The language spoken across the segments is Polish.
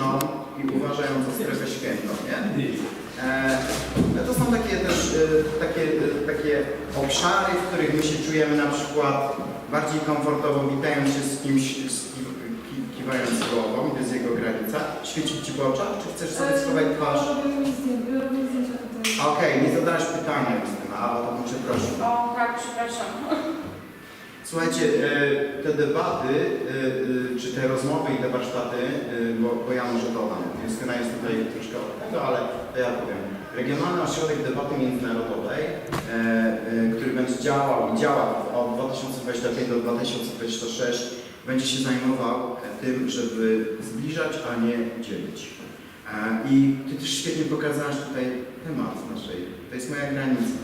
polityczną i uważają za strefę świętą, nie? E, no to są takie też e, takie, e, takie obszary, w których my się czujemy na przykład bardziej komfortowo, witając się z kimś, z ki, ki, kiwając głową, to jest jego granica. Świecić ci w oczach, czy chcesz sobie schować twarz? Zdjęcia, robię zdjęcia tutaj. Okej, nie zadałeś pytania, Justyna, a o to bym cię prosił. O, tak, przepraszam. Słuchajcie, e, te debaty, e, e, czy te rozmowy i te warsztaty, bo, bo ja może dodam, Justyna jest tutaj troszkę od tego, ale to ja powiem. Regionalny Ośrodek Debaty Międzynarodowej, który będzie działał i działa od 2025 do 2026, będzie się zajmował tym, żeby zbliżać, a nie dzielić. I Ty też świetnie pokazałaś tutaj temat naszej, to jest moja granica.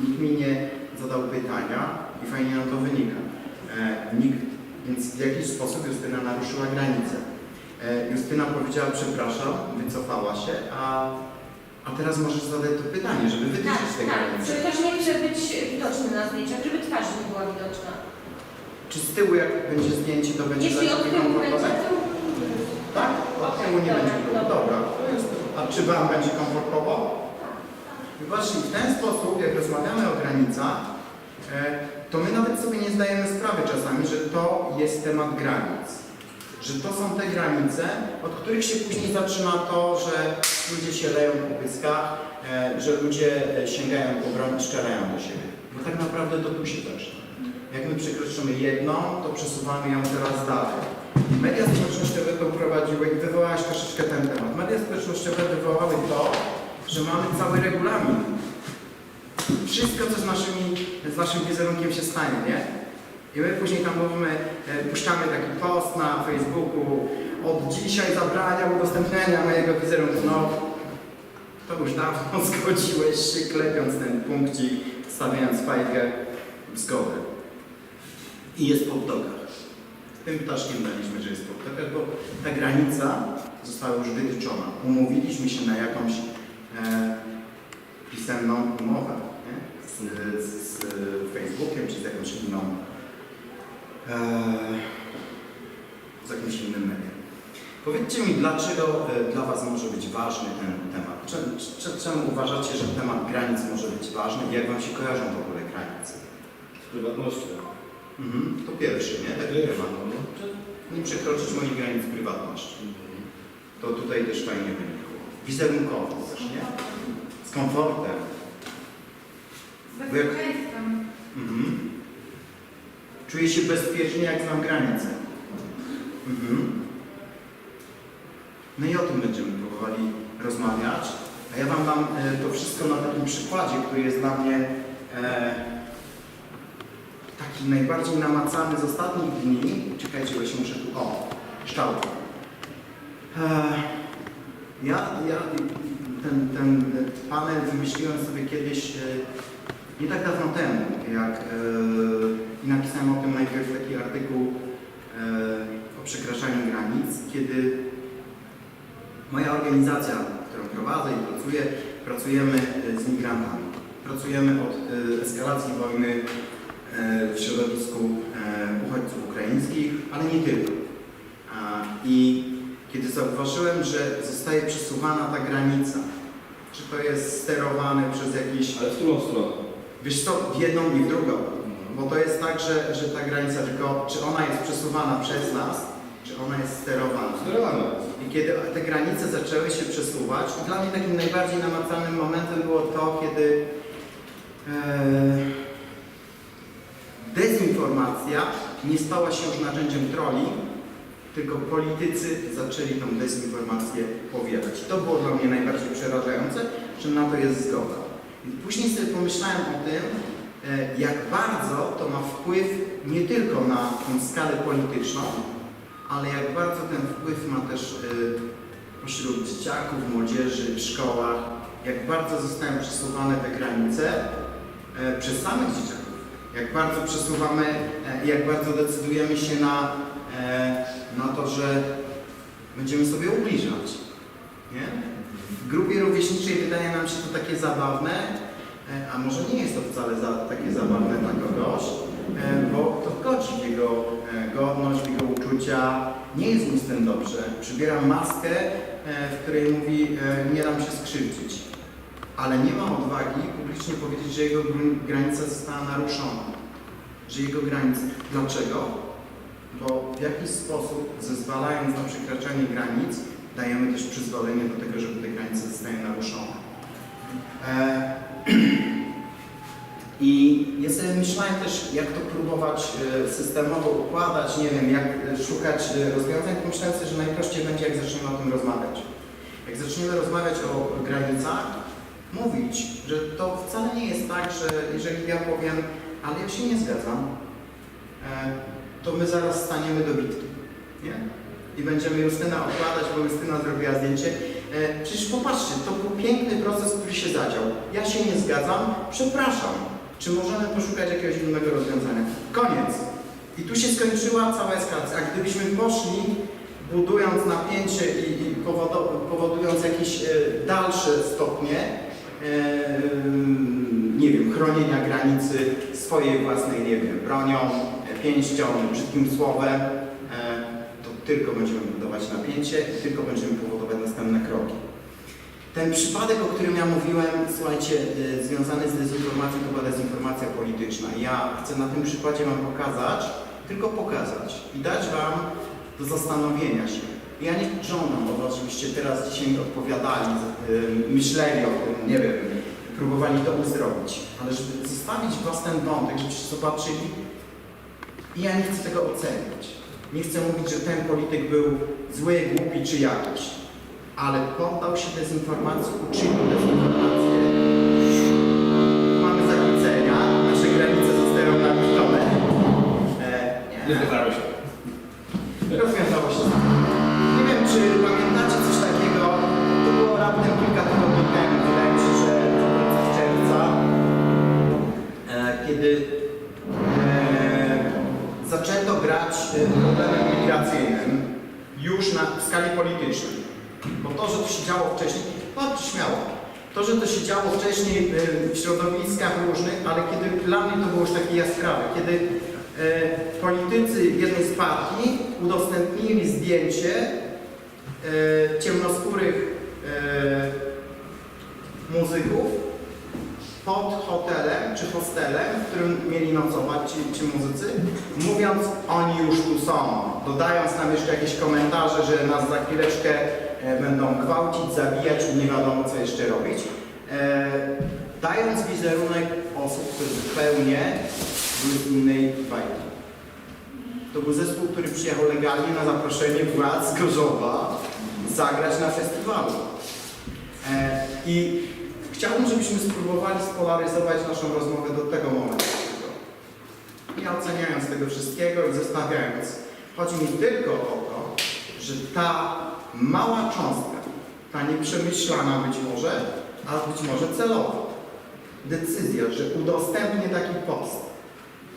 Nikt mi nie zadał pytania i fajnie nam to wynika. E, nikt, więc w jakiś sposób Justyna naruszyła granicę. E, Justyna powiedziała przepraszam, wycofała się, a, a teraz możesz zadać to pytanie, żeby Tak, wytyczyć te tak. granice. Żeby też nie chce być widoczny na zdjęciach, żeby twarz nie była widoczna. Czy z tyłu jak będzie zdjęcie, to będzie Jeśli od tyłu będzie, to... Tak? Od Okej, tyłu nie dobra, będzie było. dobra. Dobra. to jest- A czy Wam będzie komfortowo? I właśnie w ten sposób, jak rozmawiamy o granicach, e, to my nawet sobie nie zdajemy sprawy czasami, że to jest temat granic. Że to są te granice, od których się później zaczyna to, że ludzie się leją po pyskach, e, że ludzie e, sięgają po broń i strzelają do siebie. Bo tak naprawdę to tu się zaczyna. Jak my przekroczymy jedną, to przesuwamy ją coraz dalej. Media społecznościowe to prowadziły i wywołałaś troszeczkę ten temat. Media społecznościowe wywołały to, że mamy cały regulamin. Wszystko, co z, naszymi, z naszym wizerunkiem się stanie, nie? I my później tam mówimy, e, puszczamy taki post na Facebooku, od dzisiaj zabrania udostępniania mojego wizerunku. No, to już dawno zgodziłeś się, klepiąc ten punkcik, stawiając fajkę w zgodę. I jest po ptokach. Tym ptaszkiem daliśmy, że jest po bo ta granica została już wytyczona. Umówiliśmy się na jakąś e, pisemną umowę? Z, z, z Facebookiem czy z jakąś inną, e, z jakimś innym medium. Powiedzcie mi, dlaczego e, dla Was może być ważny ten temat? Czem, czem, czemu uważacie, że temat granic może być ważny i jak Wam się kojarzą w ogóle granice? Z prywatnością. Mhm. To pierwszy, nie? Taki Pierwszy, temat. Nie przekroczyć moich granic prywatności. To tutaj też fajnie wynikło. Wizerunkowo też, nie? Z komfortem. Bezpieczeństwem. Mhm. Czuję się bezpiecznie, jak znam granice. Mhm. No i o tym będziemy próbowali rozmawiać. A ja Wam dam e, to wszystko na takim przykładzie, który jest dla mnie e, taki najbardziej namacalny z ostatnich dni. Czekajcie, bo się muszę tu... O, szczałka. E, ja, ja ten, ten panel wymyśliłem sobie kiedyś e, nie tak dawno temu, jak e, i napisałem o tym najpierw taki artykuł e, o przekraczaniu granic, kiedy moja organizacja, którą prowadzę i pracuję, pracujemy e, z migrantami. Pracujemy od eskalacji wojny w środowisku uchodźców ukraińskich, ale nie tylko. I kiedy zauważyłem, że zostaje przesuwana ta granica, czy to jest sterowane przez jakieś Ale w którą stronę? Wiesz co, w jedną i w drugą. Bo to jest tak, że, że ta granica tylko, czy ona jest przesuwana przez nas, czy ona jest sterowana. Sterowane. I kiedy te granice zaczęły się przesuwać, dla mnie takim najbardziej namacalnym momentem było to, kiedy e, dezinformacja nie stała się już narzędziem troli, tylko politycy zaczęli tą dezinformację powielać. To było dla mnie najbardziej przerażające, że na to jest zgoda. Później sobie pomyślałem o tym, e, jak bardzo to ma wpływ nie tylko na tą skalę polityczną, ale jak bardzo ten wpływ ma też e, pośród dzieciaków, młodzieży, w szkołach, jak bardzo zostają przesuwane te granice e, przez samych dzieciaków, jak bardzo przesuwamy, jak bardzo decydujemy się na, na to, że będziemy sobie ubliżać. Nie? W grupie rówieśniczej wydaje nam się to takie zabawne, e, a może nie jest to wcale za, takie zabawne dla kogoś, e, bo to godzi w jego e, godność, w jego uczucia. Nie jest nic jestem dobrze. Przybiera maskę, w której mówi nie dam się skrzywdzić. Ale nie ma odwagi publicznie powiedzieć, że jego gr- granica została naruszona. Że jego granica. Dlaczego? Bo w jakiś sposób, zezwalając na przekraczanie granic, dajemy też przyzwolenie do tego, żeby te granice zostały naruszone. E, I ja sobie myślałem też, jak to próbować e, systemowo układać, nie wiem, jak e, szukać e, rozwiązań, to myślałem sobie, że najprościej będzie, jak zaczniemy o tym rozmawiać. Jak zaczniemy rozmawiać o granicach, mówić, że to wcale nie jest tak, że jeżeli ja powiem, ale ja się nie zgadzam, to my zaraz staniemy do bitki, nie? I będziemy Justyna okładać, bo Justyna zrobiła zdjęcie. E, Przecież popatrzcie, to był piękny proces, który się zadział. Ja się nie zgadzam, przepraszam. Czy możemy poszukać jakiegoś innego rozwiązania? Koniec. I tu się skończyła cała eskalacja. A gdybyśmy poszli, budując napięcie i, i powodując jakieś e, dalsze stopnie, e, nie wiem, chronienia granicy swojej własnej, nie wiem, bronią, pięścią, brzydkim słowem, tylko będziemy budować napięcie i tylko będziemy powodować następne kroki. Ten przypadek, o którym ja mówiłem, słuchajcie, y, związany z dezinformacją, to była dezinformacja polityczna. Ja chcę na tym przykładzie Wam pokazać, tylko pokazać i dać Wam do zastanowienia się. Ja nie żądam od Was, żebyście teraz dzisiaj odpowiadali, y, myśleli o tym, nie wiem, próbowali to uzdrowić, ale żeby zostawić Was ten wątek, żebyście zobaczyli i ja nie chcę tego oceniać. Nie chcę mówić, że ten polityk był zły, głupi czy jakiś ale poddał się dezinformacji, uczynił dezinformację. Mamy zakłócenia, nasze granice zostają naruszone. E, Nie Bo to, że to się działo wcześniej, bardzo śmiało. To, że to się działo wcześniej y, w środowiskach różnych, ale kiedy dla mnie to było już takie jaskrawe, kiedy y, politycy jednej z partii udostępnili zdjęcie y, ciemnoskórych y, muzyków pod hotelem czy hostelem, w którym mieli nocować ci, ci muzycy, mówiąc oni już tu są, dodając nam jeszcze jakieś komentarze, że nas za chwileczkę e, będą gwałcić, zabijać nie wiadomo co jeszcze robić, e, dając wizerunek osób, które zupełnie były z innej bajki. To był zespół, który przyjechał legalnie na zaproszenie władz Gorzowa zagrać na festiwalu. E, I chciałbym, żebyśmy spróbowali spolaryzować naszą rozmowę do tego momentu. Nie oceniając tego wszystkiego i zostawiając. Chodzi mi tylko o to, że ta mała cząstka, ta nieprzemyślana być może, a być może celowa, decyzja, że udostępnię taki post,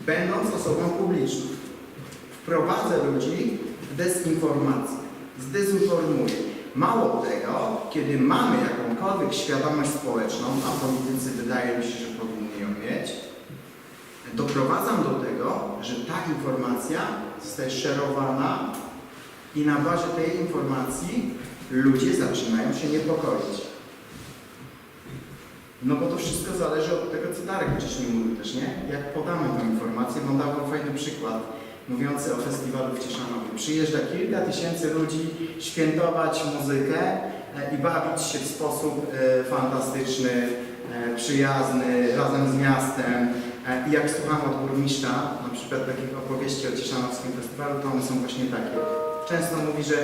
będąc osobą publiczną, wprowadzę ludzi w dezinformację, zdezinformuję. Mało tego, kiedy mamy jakąkolwiek świadomość społeczną, a politycy wydaje mi się, że powinni ją mieć, doprowadzam do tego, że ta informacja zostaje szerowana i na bazie tej informacji ludzie zaczynają się niepokoić. No bo to wszystko zależy od tego, co Darek wcześniej mówił też, nie? Jak podamy tę informację, no dawał fajny przykład mówiący o festiwalu w Cieszanowie. Przyjeżdża kilka tysięcy ludzi świętować muzykę e, i bawić się w sposób e, fantastyczny, e, przyjazny, razem z miastem. I jak słucham od burmistrza, na przykład takich opowieści o Cieszanowskim festiwalu, to one są właśnie takie. Często mówi, że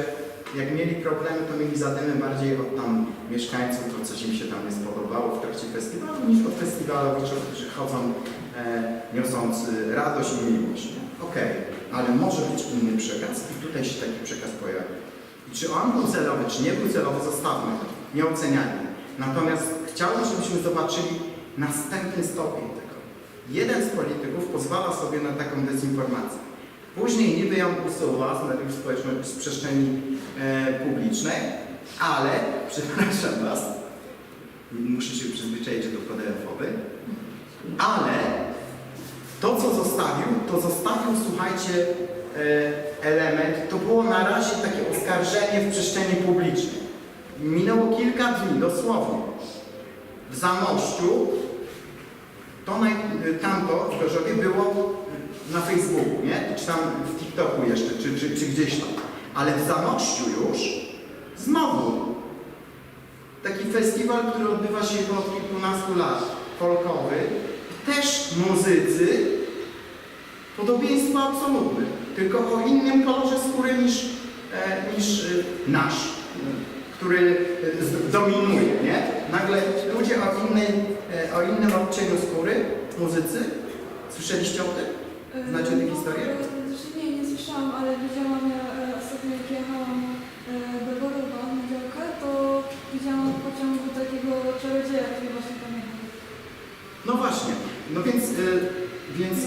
jak mieli problemy, to mieli zadymy bardziej od tam mieszkańców, to coś im się tam nie spodobało w trakcie festiwalu, niż od festiwalowiczów, którzy chodzą e, niosąc radość i miłość. Okej, ale może być inny przekaz i tutaj się taki przekaz pojawi. I czy on był celowy, czy nie był celowy, zostawmy to, nie oceniajmy. Natomiast chciałbym, żebyśmy zobaczyli następny stopień tego. Jeden z polityków pozwala sobie na taką dezinformację. Później niby ją usuwa z mediów społeczności, z przestrzeni e, publicznej, ale, przepraszam Was, muszę się przyzwyczaić do PDF-owy, ale to, co zostawił, to zostawił, słuchajcie, element to było na razie takie oskarżenie w przestrzeni publicznej. Minęło kilka dni, dosłownie. W Zamościu, to naj, tamto w Gorzowie było na Facebooku, nie? Czy tam w TikToku jeszcze, czy, czy, czy gdzieś tam. Ale w Zamościu już znowu taki festiwal, który odbywa się od kilkunastu lat, folkowy, też muzycy, podobieństwo absolutne, tylko o innym kolorze skóry niż, e, niż e, nasz, który dominuje, nie? Nagle ludzie o, innej, e, o innym odcieniu skóry, muzycy, słyszeliście o tym? Znacie tę historię? E, Znaczy nie, nie słyszałam, ale widziałam ja e, ostatnio jak jechałam e, do Gorowa na działkę, to widziałam w pociągu takiego czarodzieja, który właśnie tam jechał. No właśnie, no więc, więc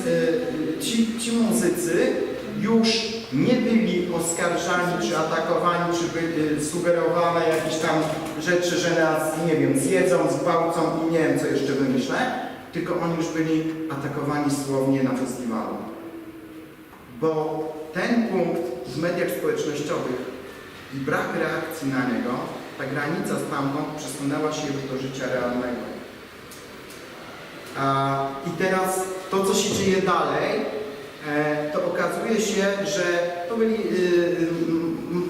ci, ci muzycy już nie byli oskarżani, czy atakowani, czy byli sugerowane jakieś tam rzeczy, że nas, nie wiem, zjedzą, zgwałcą i nie wiem, co jeszcze wymyślę, tylko oni już byli atakowani słownie na festiwalu. Bo ten punkt w mediach społecznościowych i brak reakcji na niego, ta granica stamtąd przesunęła się już do życia realnego. A, I teraz to, co się dzieje dalej, e, to okazuje się, że to byli, y,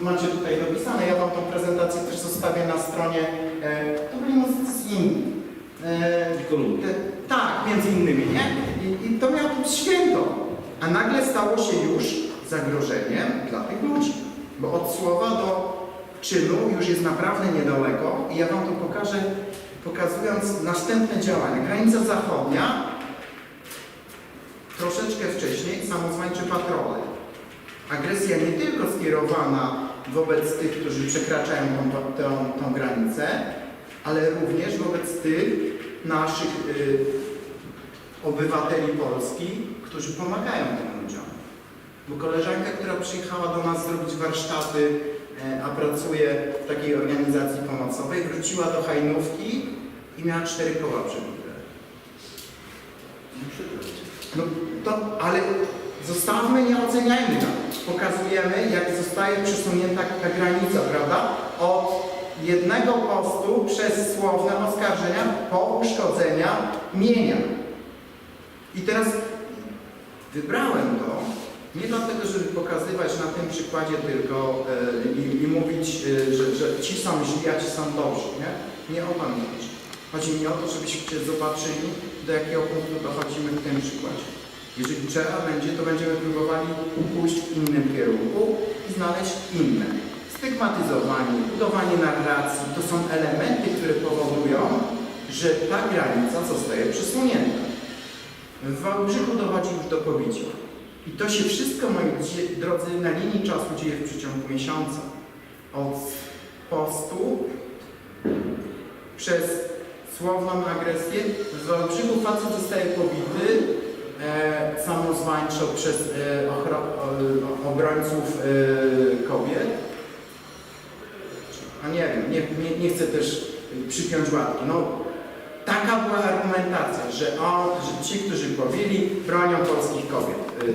y, macie tutaj napisane, ja Wam tą prezentację też zostawię na stronie, e, to byli muzycy z Indii. E, tak, między innymi, nie? I, I to miało być święto. A nagle stało się już zagrożeniem dla tych ludzi. Bo od słowa do czynu już jest naprawdę niedaleko i ja Wam to pokażę, pokazując następne działania. Granica zachodnia, troszeczkę wcześniej, samozwańczy patrole. Agresja nie tylko skierowana wobec tych, którzy przekraczają tą, tą, tą granicę, ale również wobec tych naszych y, obywateli Polski, którzy pomagają tym ludziom. Bo koleżanka, która przyjechała do nas zrobić warsztaty, e, a pracuje w takiej organizacji pomocowej, wróciła do Hajnówki i miała cztery koła przebite. No to, ale zostawmy, nie oceniajmy tam. Pokazujemy, jak zostaje przesunięta ta granica, prawda? Od jednego postu przez słowne oskarżenia po uszkodzenia mienia. I teraz wybrałem to nie dlatego, żeby pokazywać na tym przykładzie tylko e, i, i mówić, e, że, że ci są źli, a ci są dobrzy. Nie, nie o to chodzi. Chodzi mi o to, żebyście zobaczyli, do jakiego punktu dochodzimy w tym przykładzie. Jeżeli trzeba będzie, to będziemy próbowali pójść w innym kierunku i znaleźć inne. Stygmatyzowanie, budowanie narracji to są elementy, które powodują, że ta granica zostaje przesunięta. W Wałbrzychu dochodzi już do pobicia. I to się wszystko, moi drodzy, na linii czasu dzieje w przeciągu miesiąca. Od postu przez słowną agresję. W Wałbrzychu facet zostaje pobity e, samozwańczo przez e, ochro- o, obrońców e, kobiet. A nie wiem, nie, nie, nie chcę też przypiąć łatki. No, taka była argumentacja, że, on, że ci, którzy pobili, bronią polskich kobiet, y,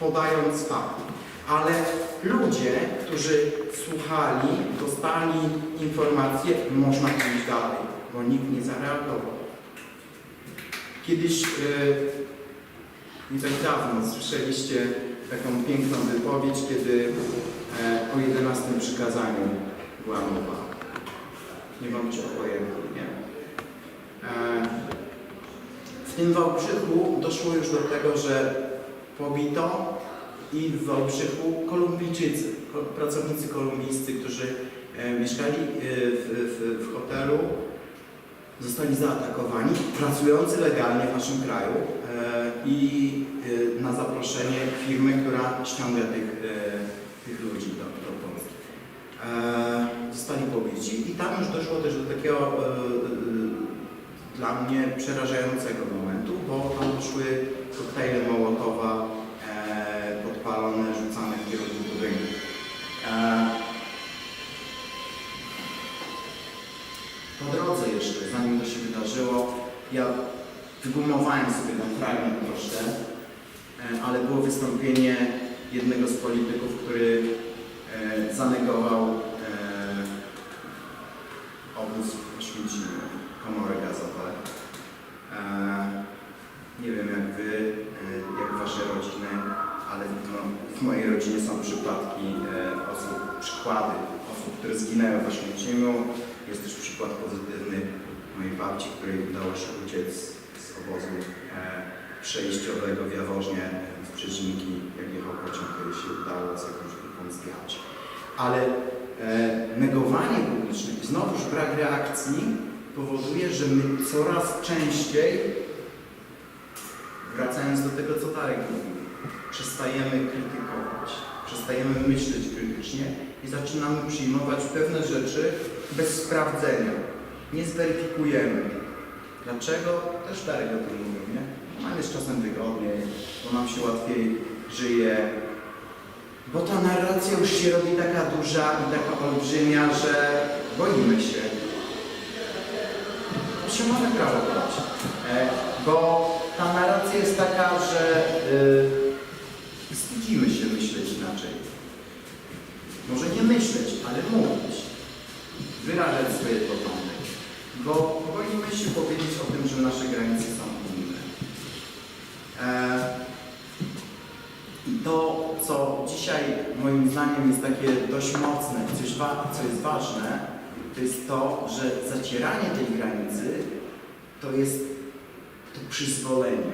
podając fakt. Ale ludzie, którzy słuchali, dostali informacje, można iść dalej, bo nikt nie zareagował. Kiedyś, y, nie tak dawno, słyszeliście taką piękną wypowiedź, kiedy e, o 11 przykazaniu była mowa. Nie bądźcie obojętni, nie? E, W tym Wałbrzychu doszło już do tego, że pobito i w Wałbrzychu Kolumbijczycy, ko- pracownicy kolumbijscy, którzy e, mieszkali e, w, w, w hotelu, zostali zaatakowani, pracujący legalnie w naszym kraju i na zaproszenie firmy, która ściąga tych, tych ludzi do, do Polski. Zostali pobici i tam już doszło też do takiego dla mnie przerażającego momentu, bo tam doszły koktajle Mołotowa e, podpalone, rzucane w kierunku budynku. E, po drodze jeszcze, zanim to się wydarzyło, ja wygumowałem sobie ten fragment troszkę, e, ale było wystąpienie jednego z polityków, który e, zanegował e, obóz w Oświęcimiu, komory gazowe. E, nie wiem jak wy, e, jak wasze rodziny, ale no, w mojej rodzinie są przypadki e, osób, przykłady osób, które zginęły w Oświęcimiu. Jest też przykład pozytywny mojej babci, której udało się uciec z obozu e, przejściowego w Jaworznie z Brzeźniki, jak jechał pociąg, który się udało z jakąś grupą zdjęć. Ale e, negowanie publiczne i znowuż brak reakcji powoduje, że my coraz częściej, wracając do tego, co Darek mówił, przestajemy krytykować, przestajemy myśleć krytycznie i zaczynamy przyjmować pewne rzeczy bez sprawdzenia. Nie zweryfikujemy. Dlaczego? Też Darek o tym mówił, nie? Jest czasem wygodniej, bo nam się łatwiej żyje, bo ta narracja już się robi taka duża i taka olbrzymia, że boimy się. Się mamy prawo. E, bo ta narracja jest taka, że y, wstydzimy się myśleć inaczej. Może nie myśleć, ale mówić. Wyrażać swoje poglądy. Bo boimy się powiedzieć o tym, że nasze granice są inne. E, i to, co dzisiaj moim zdaniem jest takie dość mocne, coś wa- co jest ważne, to jest to, że zacieranie tej granicy to jest to przyzwolenie.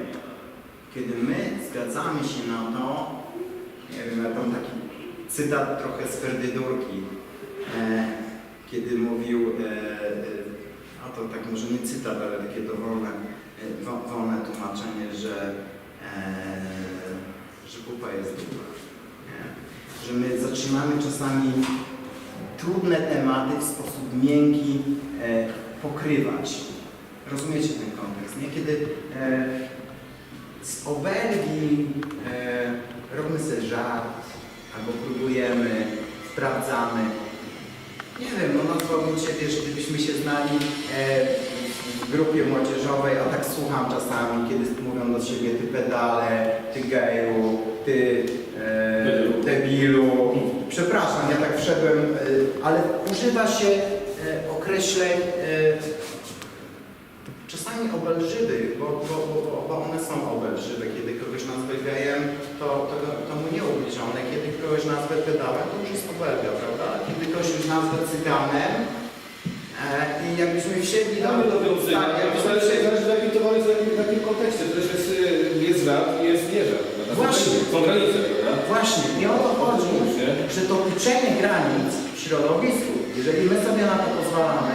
Kiedy my zgadzamy się na to, nie wiem, ja tam taki cytat trochę z Ferdydurki, e, kiedy mówił, e, a to tak może nie cytat, ale takie dowolne, e, wo- wolne tłumaczenie, że e, że pupa jest. Nie? Że my zaczynamy czasami trudne tematy w sposób miękki e, pokrywać. Rozumiecie ten kontekst, nie? Kiedy z obelgi robimy sobie żart, albo próbujemy, sprawdzamy. Nie wiem, no nazwałbym Cię, wiesz, gdybyśmy się znali e, w grupie młodzieżowej, a tak słucham czasami, kiedy mówią do siebie ty pedale, ty geju, ty e, debilu. Przepraszam, ja tak wszedłem, e, ale używa się e, określeń e, czasami obelżywych, bo, bo, bo, bo- one są obelżywe. Kiedy kogoś nazwę gejem, to, to, to mu nie ubliżone. Kiedy kogoś nazwę pedałem, to już jest obelga, prawda? Kiedy kogoś już nazwę cyganem, e, i jakbyśmy wsiedli do... Mamy nawiązania, tak, to zależy, jakim to mamy, w jakim, kontekście. To też jest, y, jest żart i jest? Są Właśnie. Są granice, prawda? Właśnie, i o to chodzi, Nie? że to pieczenie granic w środowisku, jeżeli my sobie na to pozwalamy,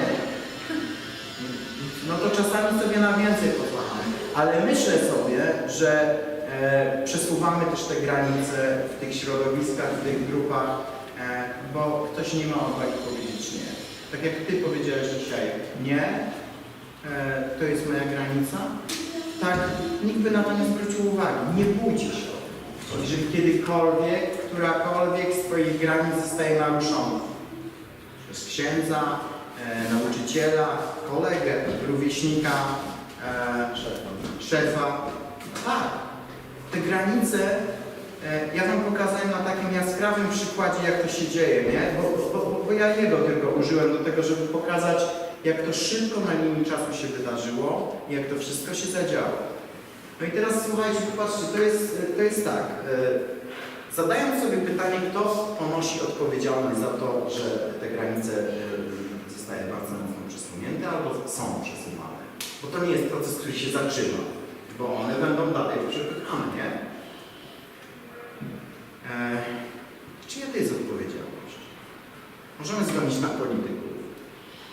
no to czasami sobie na więcej pozwalamy. Ale myślę sobie, że e, przesuwamy też te granice w tych środowiskach, w tych grupach, e, bo ktoś nie ma odwagi powiedzieć nie. Tak jak Ty powiedziałeś dzisiaj, nie, e, to jest moja granica, tak nikt by na to nie zwrócił uwagi, nie bójcie się. Jeżeli kiedykolwiek, którakolwiek z Twoich granic zostaje naruszona, przez księdza, e, nauczyciela, kolegę, rówieśnika, e, szefa. Tak, te granice, e, ja Wam pokazałem na takim jaskrawym przykładzie, jak to się dzieje, nie? Bo, bo, bo, bo ja jego tylko użyłem do tego, żeby pokazać, jak to szybko na linii czasu się wydarzyło i jak to wszystko się zadziało. No i teraz słuchajcie, popatrzcie, to jest, to jest tak. e, Zadając sobie pytanie, kto ponosi odpowiedzialność za to, że te granice e, zostaje bardzo przesunięte albo są przesuwane. Bo to nie jest proces, który się zaczyna, bo one będą dalej przepychane, nie? E, czyja to jest odpowiedzialność? Możemy zgonić na polityków,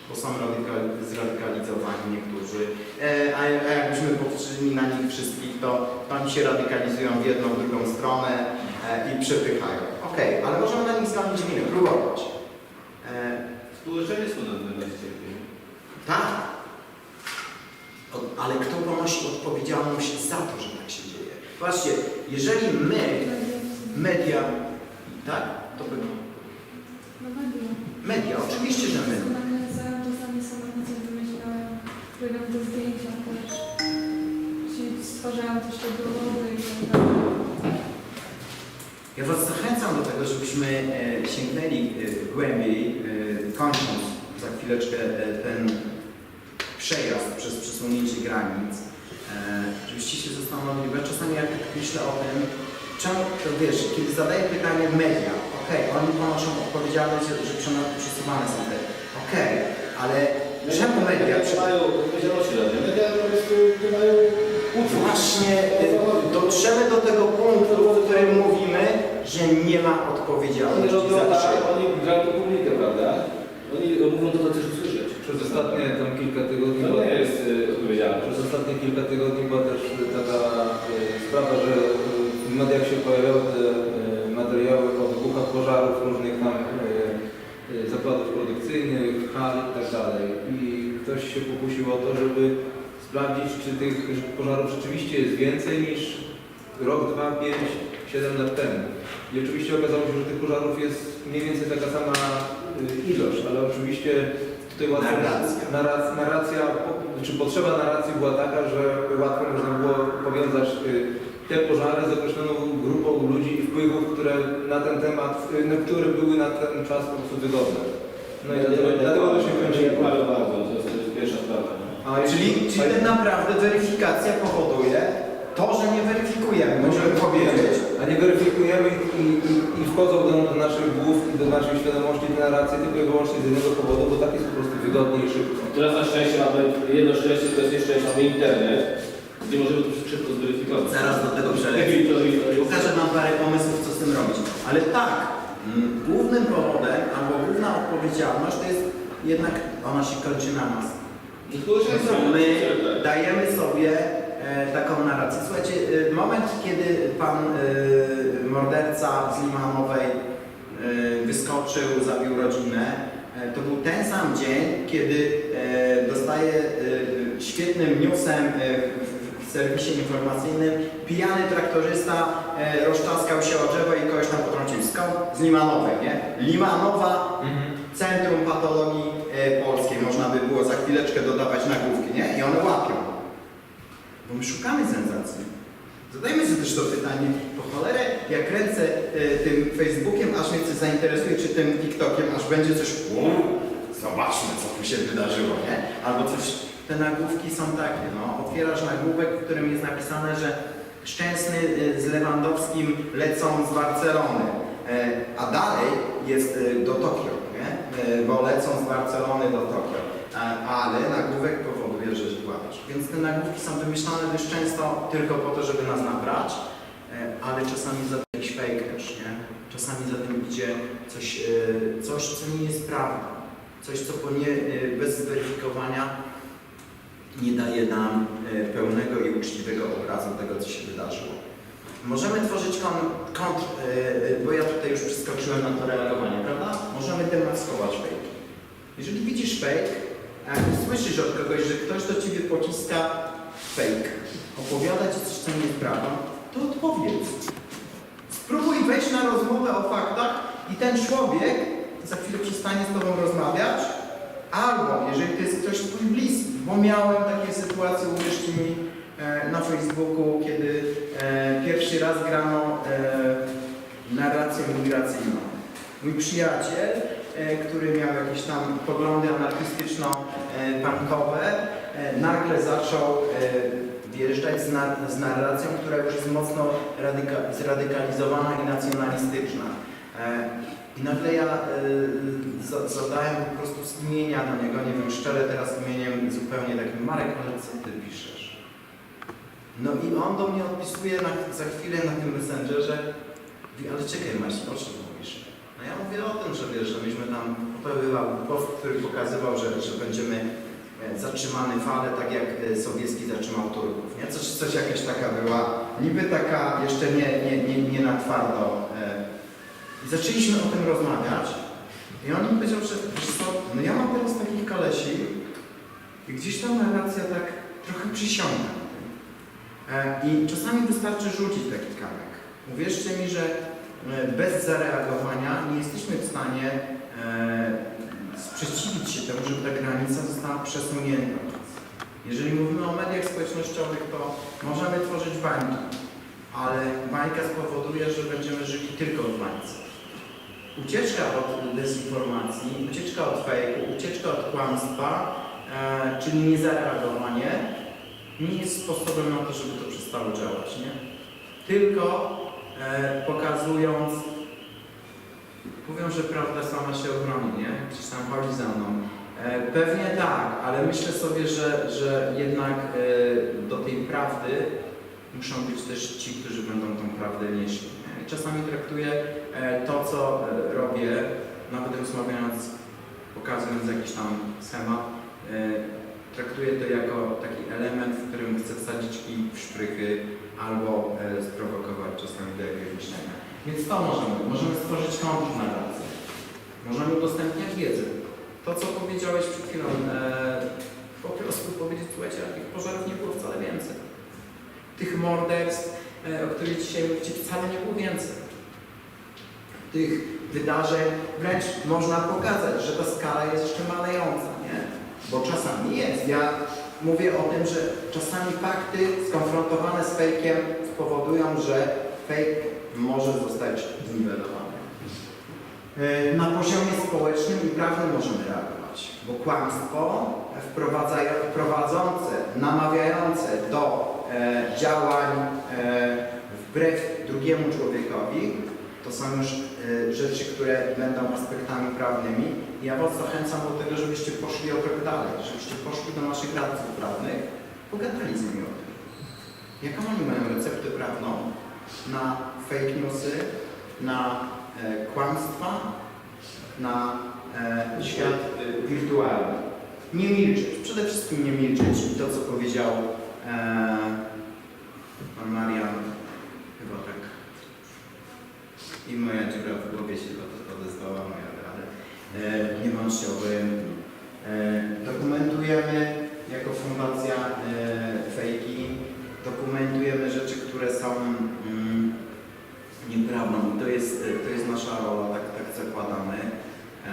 bo są radykal- zradykalizowani niektórzy, e, a, a jakbyśmy powtórzyli na nich wszystkich, to, oni się radykalizują w jedną, drugą stronę e, i przepychają. Okej, ale możemy na nich zgonić winę, próbować. E, Współleczenie studentów bez cierpienia. Tak. Ale kto ponosi odpowiedzialność za to, że tak się dzieje? Właśnie, jeżeli my, media, tak? To by... Media. Media, oczywiście, że my. Czasami same nic wymyślają, robią te zdjęcia też. Ci stwarzają te szczegółowe i tak dalej. Ja Was zachęcam do tego, żebyśmy e, sięgnęli e, głębiej, e, kończąc chwileczkę e, ten przejazd przez przesunięcie granic, e, żebyście się zastanowili, bo czasami jak tak myślę o tym, czemu, to wiesz, kiedy zadaję pytanie media, okej, oni ponoszą odpowiedzialność, że, przesuwane są te, okej, ale czemu media? nie mają odpowiedzialności żadnej. Media po prostu nie mają. Właśnie e, dotrzemy do tego punktu, w którym mówimy, że nie ma Oni odpowiedzialności robią za tak, czyn. oni grają publikę, prawda? Oni mówią to, co chcesz usłyszeć. Przez ostatnie tam kilka tygodni, To nie jest y, odpowiedzialne. przez ostatnie kilka tygodni była też taka e, sprawa, że w mediach się pojawiały te materiały o wybuchach pożarów różnych tam zakładów produkcyjnych, hal i tak dalej. I ktoś się pokusił o to, żeby sprawdzić, czy tych pożarów rzeczywiście jest więcej niż rok, dwa, pięć, siedem lat temu. I oczywiście okazało się, że tych pożarów jest mniej więcej taka sama y, ilość, ale oczywiście tutaj łatwo, Narracja. narrac- narracja, po- czy potrzeba narracji była taka, że łatwo można było powiązać y, te pożary z określoną grupą ludzi i wpływów, które na ten temat, y, no, które były na ten czas po prostu wygodne. No i dlatego, dlatego to się kręciło. Bardzo, bardzo. To jest, pierwsza sprawa. A Czyli, czyli tak naprawdę weryfikacja powoduje to, że nie weryfikujemy, możemy powiedzieć. A nie weryfikujemy i, i, i wchodzą do, do naszych głów i do naszej świadomości te narracje tylko i wyłącznie z jednego powodu, bo tak jest po prostu wygodniej i szybko. Teraz na szczęście mamy jedno szczęście, to jest nieszczęście, mamy internet, gdzie możemy to szybko zweryfikować. Zaraz do tego przelecę. Pokażę Wam parę pomysłów, co z tym robić. Ale tak, mm, głównym powodem albo główna odpowiedzialność to jest jednak, ona się kończy na nas. My dajemy sobie taką narrację. Słuchajcie, e, moment, kiedy pan e, morderca z Limanowej e, wyskoczył, zabił rodzinę, e, to był ten sam dzień, kiedy e, dostaje e, świetnym newsem e, w, serwisie informacyjnym pijany traktorzysta e, rozczaskał się o drzewo i kogoś tam potrącił. Skąd? Z Limanowej, nie? Limanowa Centrum Patologii e, Polskiej, można by było za chwileczkę dodawać nagłówki, nie? I one łapią. Bo my szukamy sensacji. Zadajmy sobie też to pytanie, po cholerę, jak kręcę e, tym Facebookiem, aż mnie coś zainteresuje, czy tym TikTokiem, aż będzie coś, "Uuu, zobaczmy, co tu się wydarzyło, nie? Albo coś, te nagłówki są takie, no, otwierasz nagłówek, w którym jest napisane, że Szczęsny e, z Lewandowskim lecą z Barcelony, e, a dalej jest e, do Tokio, nie? Bo lecą z Barcelony do Tokio. Ale nagłówek. Więc te nagłówki są wymyślane dość często tylko po to, żeby nas nabrać, e, ale czasami za tym jakiś też, nie? Czasami za tym idzie coś, e, coś co nie jest prawdą. Coś, co po nie, e, bez zweryfikowania nie daje nam pełnego i uczciwego obrazu tego, co się wydarzyło. Możemy tworzyć kon, kontr, e, bo ja tutaj już przeskoczyłem na to reagowanie, prawda? Możemy demaskować fake. Jeżeli widzisz fake, jak słyszysz od kogoś, że ktoś do ciebie pociska fake, opowiada ci coś, co nie jest prawdą, to odpowiedz. Spróbuj wejść na rozmowę o faktach i ten człowiek za chwilę przestanie z tobą rozmawiać, albo jeżeli to jest ktoś twój bliski, bo miałem takie sytuacje, uwierzcie mi, e, na Facebooku, kiedy e, pierwszy raz grano e, narrację migracyjną. Mój przyjaciel, który miał jakieś tam poglądy anarchistyczno-pankowe, e, nagle zaczął e, wjeżdżać z, nar z narracją, która już jest mocno radyka zradykalizowana i nacjonalistyczna. E, I nagle ja e, za- zadałem po prostu z imienia do niego, nie wiem, szczerze teraz imieniem zupełnie takim, Marek, ale co ty piszesz? No i on do mnie odpisuje na, za chwilę na tym Messengerze, ale czekaj Maciej, o czym mówisz? No ja mówię o tym, że wiesz, że myśmy tam, popełnił post, który pokazywał, że, że będziemy e, zatrzymany fale, tak jak e, Sobieski zatrzymał Turków, nie? Coś, coś jakaś taka była, niby taka jeszcze nie, nie, nie, nie na twardo. e. I zaczęliśmy o tym rozmawiać i on mi powiedział, że co, no ja mam teraz takich kolesi i gdzieś ta narracja tak trochę przysiąga. I czasami wystarczy rzucić taki kamyk. Uwierzcie mi, że bez zareagowania nie jesteśmy w stanie temu, żeby ta granica została przesunięta. Jeżeli mówimy o mediach społecznościowych, to możemy tworzyć bańki, ale bańka spowoduje, że będziemy żyli tylko w bańce. Ucieczka od dezinformacji, ucieczka od fejku, ucieczka od kłamstwa, e, czyli niezareagowanie, nie jest sposobem na to, żeby to przestało działać, nie? Tylko e, pokazując, mówią, że prawda sama się obroni, nie? Gdzieś tam chodzi za mną. E, pewnie tak, ale myślę sobie, że, że jednak e, do tej prawdy muszą być też ci, którzy będą tą prawdę nieśli. nie? I Czasami traktuję e, to, co e, robię, nawet rozmawiając, pokazując jakiś tam schemat, e, traktuję to jako taki element, w którym chcę wsadzić kij w szprychy albo e, sprowokować czasami do jakiegoś myślenia. Więc to możemy. Możemy stworzyć kontrnarrację. Możemy udostępniać wiedzę. To, co powiedziałeś przed chwilą, e, po prostu powiedzieć, słuchajcie, tych pożarów nie było wcale więcej. Tych morderstw, e, o których dzisiaj mówicie, wcale nie było więcej. Tych wydarzeń wręcz można pokazać, że ta skala jest jeszcze malejąca, nie? Bo czasami jest. Ja mówię o tym, że czasami fakty skonfrontowane z fejkiem spowodują, że fake może zostać zniwelowany. E, Na poziomie społecznym i prawnym możemy reagować, bo kłamstwo wprowadzące, namawiające do e, działań e, wbrew drugiemu człowiekowi, to są już rzeczy, które będą aspektami prawnymi. Ja Was zachęcam do tego, żebyście poszli o krok dalej, żebyście poszli do naszych radców prawnych, pogadali z nimi o tym. Jaką oni mają receptę prawną na fake newsy, na kłamstwa, na e, świat e, wirtualny. Nie milczeć, przede wszystkim nie milczeć. I to, co powiedział e, pan Marian, chyba tak. I moja dziura w głowie się odezwała, moja rada. E, nie bądźcie obojętni. E, dokumentujemy jako fundacja e, fejki, dokumentujemy rzeczy, które są nieprawdą. I to jest, to jest nasza rola, tak, tak zakładamy. E,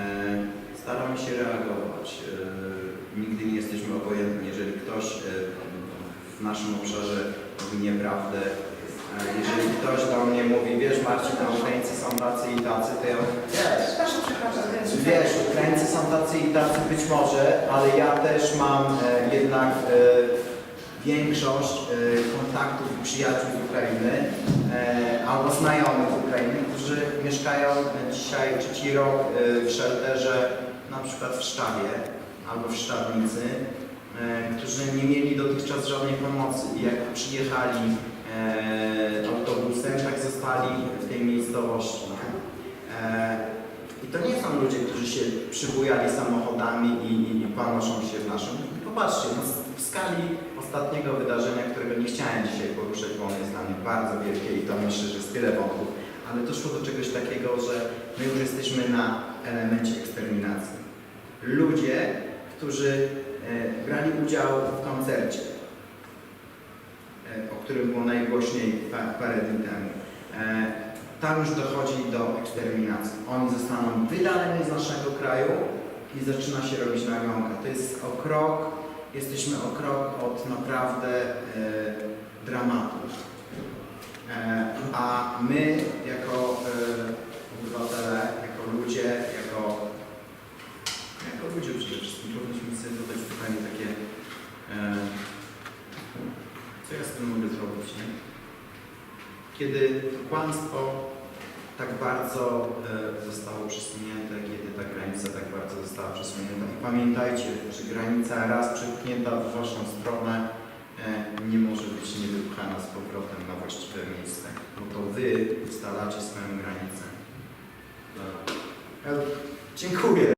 staramy się reagować. E, nigdy nie jesteśmy obojętni. Jeżeli ktoś e, w naszym obszarze mówi nieprawdę, jeżeli ktoś do mnie mówi, wiesz Marcin, a Ukraińcy są tacy i tacy, to ja wiesz. Wiesz, Ukraińcy są tacy i tacy być może, ale ja też mam jednak większość e, kontaktów i przyjaciół z Ukrainy e, albo znajomych z Ukrainy, którzy mieszkają dzisiaj trzeci rok e, w shelterze, na przykład w Sztawie albo w Sztabnicy, e, którzy nie mieli dotychczas żadnej pomocy i jak przyjechali autobusem, tak zostali w tej miejscowości. I to nie są ludzie, którzy się przybujali samochodami i, i, i panoszą się w naszym. Popatrzcie, no, w skali ostatniego wydarzenia, którego nie chciałem dzisiaj poruszać, bo ono jest dla mnie bardzo wielkie i to myślę, że jest tyle wątków, ale doszło do czegoś takiego, że my już jesteśmy na elemencie eksterminacji. Ludzie, którzy e, brali udział w koncercie, e, o którym było najgłośniej pa- parę dni temu. E, tam już dochodzi do eksterminacji. Oni zostaną wydaleni z naszego kraju i zaczyna się robić nagonka. To jest o krok, jesteśmy o krok od naprawdę e, dramatu. E, a my jako e, obywatele, jako ludzie, jako, jako ludzie przede wszystkim powinniśmy sobie zadać pytanie takie, e, co ja z tym mogę zrobić, nie? kiedy to kłamstwo tak bardzo e, zostało przesunięte, kiedy ta granica tak bardzo została przesunięta. I pamiętajcie, że granica raz przepchnięta w waszą stronę e, nie może być niewypchana z powrotem na właściwe miejsce, bo to wy ustalacie swoją granicę. E, dziękuję.